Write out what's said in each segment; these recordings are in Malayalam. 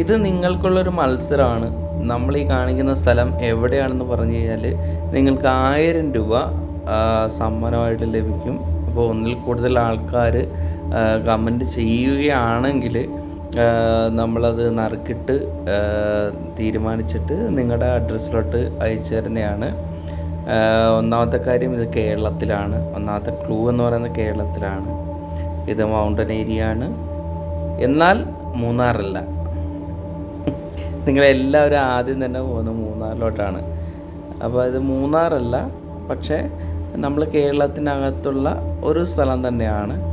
ഇത് നിങ്ങൾക്കുള്ളൊരു മത്സരമാണ്. നമ്മൾ ഈ കാണിക്കുന്ന സ്ഥലം എവിടെയാണെന്ന് പറഞ്ഞു കഴിഞ്ഞാൽ നിങ്ങൾക്ക് ആയിരം രൂപ സമ്മാനമായിട്ട് ലഭിക്കും. അപ്പോൾ ഒന്നിൽ കൂടുതൽ ആൾക്കാർ കമന്റ് ചെയ്യുകയാണെങ്കിൽ നമ്മളത് നറുക്കിട്ട് തീരുമാനിച്ചിട്ട് നിങ്ങളുടെ അഡ്രസ്സിലോട്ട് അയച്ചു തരുന്നതാണ്. ഒന്നാമത്തെ കാര്യം ഇത് കേരളത്തിലാണ്. ഒന്നാമത്തെ ക്ലൂ എന്ന് പറയുന്നത് കേരളത്തിലാണ്. ഇത് മൗണ്ടൻ ഏരിയ ആണ് എന്നാൽ മൂന്നാറല്ല. നിങ്ങളെല്ലാവരും ആദ്യം തന്നെ പോകുന്നത് മൂന്നാറിലോട്ടാണ്. അപ്പോൾ ഇത് മൂന്നാറല്ല പക്ഷേ നമ്മൾ കേരളത്തിനകത്തുള്ള ഒരു സ്ഥലം തന്നെയാണ്.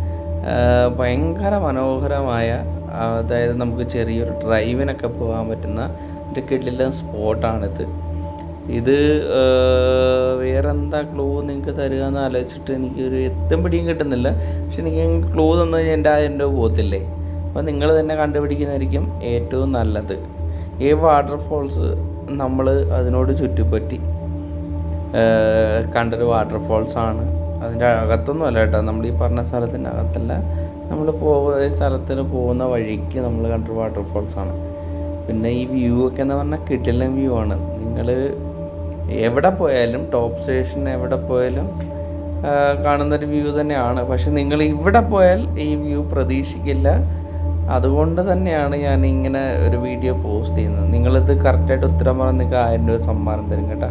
ഭയങ്കര മനോഹരമായ അതായത് നമുക്ക് ചെറിയൊരു ഡ്രൈവിനൊക്കെ പോകാൻ പറ്റുന്ന ഒരു കിടിലൻ സ്പോട്ടാണിത്. ഇത് ആ, വേറെന്താ ക്ലൂ നിങ്ങൾക്ക് തരിക എന്ന് ആലോചിച്ചിട്ട് എനിക്കൊരു എത്തും പിടിയും കിട്ടുന്നില്ല. പക്ഷെ എനിക്ക് ക്ലൂ തന്നു കഴിഞ്ഞാൽ എന്റെ ആയിരം രൂപ പോകത്തില്ലേ? അപ്പോൾ നിങ്ങൾ തന്നെ കണ്ടുപിടിക്കുന്നതായിരിക്കും ഏറ്റവും നല്ലത്. ഈ വാട്ടർഫോൾസ് നമ്മൾ അതിനോട് ചുറ്റിപ്പറ്റി. കണ്ടൊരു വാട്ടർഫോൾസ് ആണ്. അതിന്റെ അകത്തൊന്നും അല്ല കേട്ടോ. നമ്മൾ ഈ പറഞ്ഞ സ്ഥലത്തിന്റെ അകത്തല്ല. നമ്മൾ പോകുന്ന സ്ഥലത്തിന് പോകുന്ന വഴിക്ക് നമ്മൾ കണ്ടൊരു വാട്ടർഫോൾസ് ആണ്. പിന്നെ ഈ വ്യൂ ഒക്കെ എന്ന് പറഞ്ഞാൽ കിട്ടില്ല വ്യൂ ആണ്. നിങ്ങൾ എവിടെ പോയാലും ടോപ്പ് സ്റ്റേഷൻ എവിടെ പോയാലും കാണുന്നൊരു വ്യൂ തന്നെയാണ്. പക്ഷെ നിങ്ങൾ ഇവിടെ പോയാൽ ഈ വ്യൂ പ്രതീക്ഷിക്കില്ല. അതുകൊണ്ട് തന്നെയാണ് ഞാൻ ഇങ്ങനെ ഒരു വീഡിയോ പോസ്റ്റ് ചെയ്യുന്നത്. നിങ്ങളിത് കറക്റ്റായിട്ട് ഉത്തരം പറഞ്ഞാൽ നിങ്ങൾക്ക് ആയിരം രൂപ സമ്മാനം തരും കേട്ടോ.